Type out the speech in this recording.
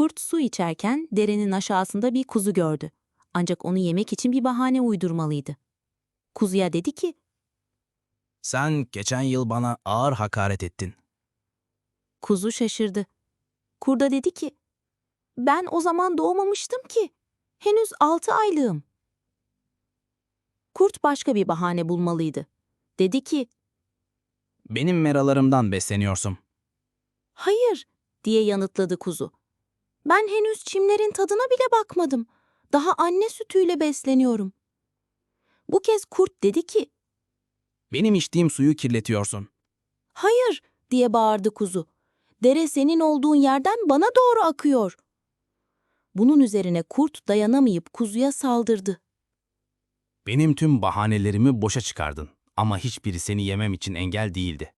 Kurt su içerken derenin aşağısında bir kuzu gördü. Ancak onu yemek için bir bahane uydurmalıydı. Kuzuya dedi ki, Sen geçen yıl bana ağır hakaret ettin. kuzu şaşırdı. Kurda dedi ki, ben o zaman doğmamıştım ki. Henüz altı aylığım. Kurt başka bir bahane bulmalıydı. Dedi ki, Benim meralarımdan besleniyorsun. hayır diye yanıtladı kuzu. Ben henüz çimlerin tadına bile bakmadım. Daha anne sütüyle besleniyorum. Bu kez kurt dedi ki, Benim içtiğim suyu kirletiyorsun. Hayır diye bağırdı kuzu. Dere senin olduğun yerden bana doğru akıyor. Bunun üzerine kurt dayanamayıp kuzuya saldırdı. Benim tüm bahanelerimi boşa çıkardın ama hiçbiri seni yemem için engel değildi.